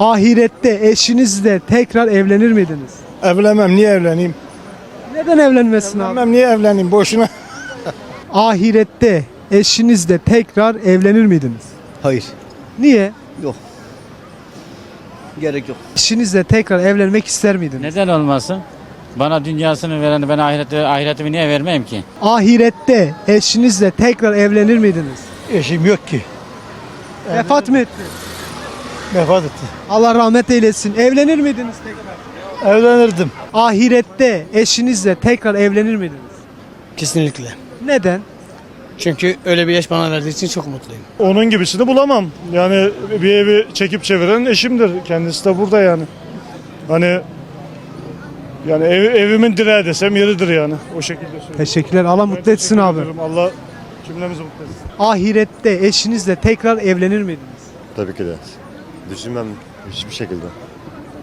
Ahirette eşinizle tekrar evlenir miydiniz? Evlenmem niye evleneyim? Neden evlenmesin abi? Evlenmem niye evleneyim boşuna. Ahirette eşinizle tekrar evlenir miydiniz? Hayır. Niye? Yok. Gerek yok. Eşinizle tekrar evlenmek ister miydiniz? Neden olmasın? Bana dünyasını veren ben ahireti, ahiretimi niye vermeyeyim ki? Ahirette eşinizle tekrar evlenir miydiniz? Eşim yok ki. Vefat mı etti? Vefat etti. Allah rahmet eylesin. Evlenir miydiniz tekrar? Evlenirdim. Ahirette eşinizle tekrar evlenir miydiniz? Kesinlikle. Neden? Çünkü öyle bir yaş bana verdiği için çok mutluyum. Onun gibisini bulamam. Yani bir evi çekip çeviren eşimdir. Kendisi de burada yani. Hani yani ev, evimin direği desem yeridir yani. O şekilde söylüyorum. Teşekkürler. Allah Ben mutlu etsin teşekkür abi. ederim. Allah cümlemizi mutlu etsin. Ahirette eşinizle tekrar evlenir miydiniz? Tabii ki de. Düşünmem hiçbir şekilde.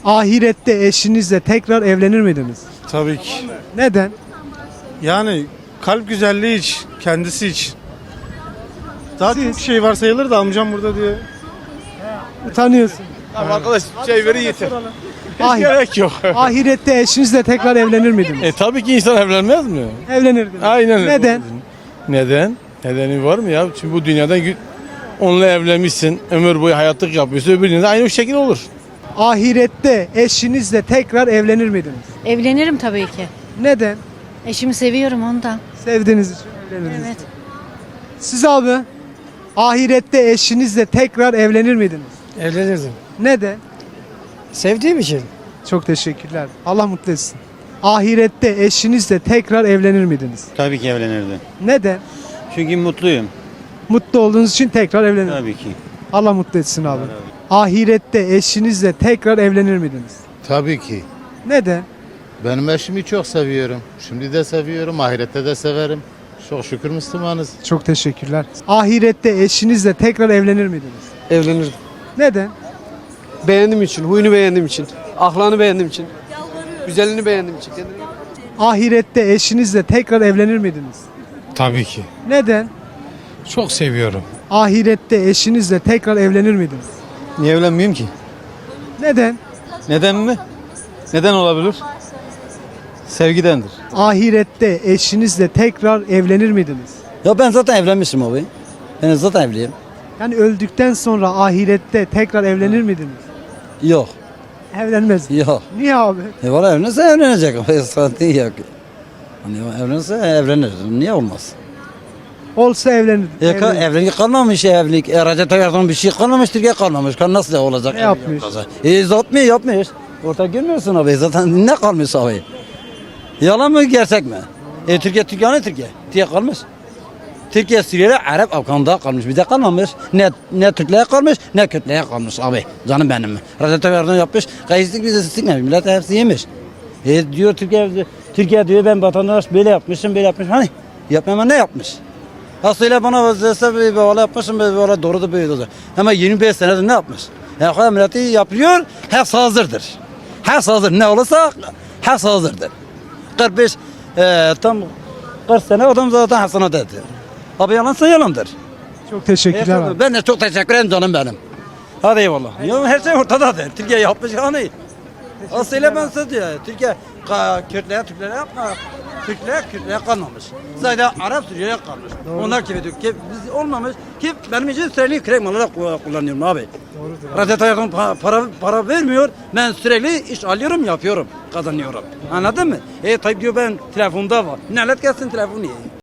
Ahirette eşinizle tekrar evlenir miydiniz? Tabii ki. Neden? Yani kalp güzelliği için, kendisi için. Daha Siz- çok şey var sayılır da amcam burada diye. Utanıyorsun. arkadaş şey veri yeter. Ahir- Gerek yok. ahirette eşinizle tekrar evlenir miydiniz? e tabii ki insan evlenmez mi? Evlenirdiniz. Aynen öyle. Neden? Neden? Nedeni var mı ya? Çünkü bu dünyada gü- onunla evlenmişsin, ömür boyu hayatlık yapıyorsun, öbür dünyada aynı şekil olur. Ahirette eşinizle tekrar evlenir miydiniz? Evlenirim tabii ki. Neden? Eşimi seviyorum ondan. Sevdiğiniz için evlenirdiniz. Evet. Siz abi ahirette eşinizle tekrar evlenir miydiniz? Evlenirdim. Neden? Sevdiğim için. Çok teşekkürler. Allah mutlu etsin. Ahirette eşinizle tekrar evlenir miydiniz? Tabii ki evlenirdim. Neden? Çünkü mutluyum. Mutlu olduğunuz için tekrar evlenir. Tabii ki. Allah mutlu etsin abi. Ahirette eşinizle tekrar evlenir miydiniz? Tabii ki. Neden? Benim eşimi çok seviyorum. Şimdi de seviyorum, ahirette de severim. Çok şükür Müslümanız. Çok teşekkürler. Ahirette eşinizle tekrar evlenir miydiniz? Evlenirdim. Neden? Beğendiğim için, huyunu beğendiğim için, ahlakını beğendiğim için, güzelliğini beğendiğim için. Kendini... Ahirette eşinizle tekrar evlenir miydiniz? Tabii ki. Neden? Çok seviyorum. Ahirette eşinizle tekrar evlenir miydiniz? Niye evlenmeyeyim ki? Neden? Neden mi? Neden olabilir? Sevgidendir. Ahirette eşinizle tekrar evlenir miydiniz? Ya ben zaten evlenmişim abi. Ben zaten evliyim. Yani öldükten sonra ahirette tekrar evlenir miydiniz? Yok. Evlenmez. Yok. Niye abi? E valla evlenirse evlenecek. Sıkıntı yok. Hani evlenirse evlenir. Niye olmaz? Olsa evlenir. E, ka- Evlenir. evlilik kalmamış evlilik. E, Recep Tayyip Erdoğan bir şey kalmamış, Türkiye kalmamış. Kan nasıl olacak? Ne yapmış? E zapmıyor yapmış. Orta görmüyorsun abi. Zaten ne kalmış abi? Yalan mı gerçek mi? E Türkiye Türkiye ne Türkiye? Türkiye kalmış. Türkiye Suriye'de Arap Afgan'da kalmış. Bir de kalmamış. Ne ne Türklere kalmış ne Kürtlere kalmış abi. Canım benim. Recep Tayyip Erdoğan yapmış. Kayıslık bize sıkmıyor. Millet hepsi yemiş. E diyor Türkiye Türkiye diyor ben vatandaş böyle yapmışım böyle yapmışım. Hani yapmama ne yapmış? Aslıyla bana vaziyetse bir valla yapmışım bir valla doğru da böyle olacak. Ama 25 senedir ne yapmış? Yani kadar milleti yapıyor, hepsi hazırdır. Hepsi hazır. Ne olursa hepsi hazırdır. 45 e, tam 40 sene adam zaten hasanat etti. Abi yalansa yalandır. Çok teşekkürler abi. Ben de çok teşekkür ederim canım benim. Hadi eyvallah. Ya her şey ortadadır. Türkiye yapmış hani. Aslıyla ben size diyor. Türkiye Kürtlere Türklere yapma. Türklere Kürtlere kalmamış. Sadece Arap Suriye'ye kalmış. Onlar gibi diyor. Ki biz olmamış. Ki benim için sürekli krem olarak ku- kullanıyorum abi. Recep Tayyip para, para vermiyor. Ben sürekli iş alıyorum yapıyorum. Kazanıyorum. Anladın mı? E tabii diyor ben telefonda var. Nelet gelsin telefonu.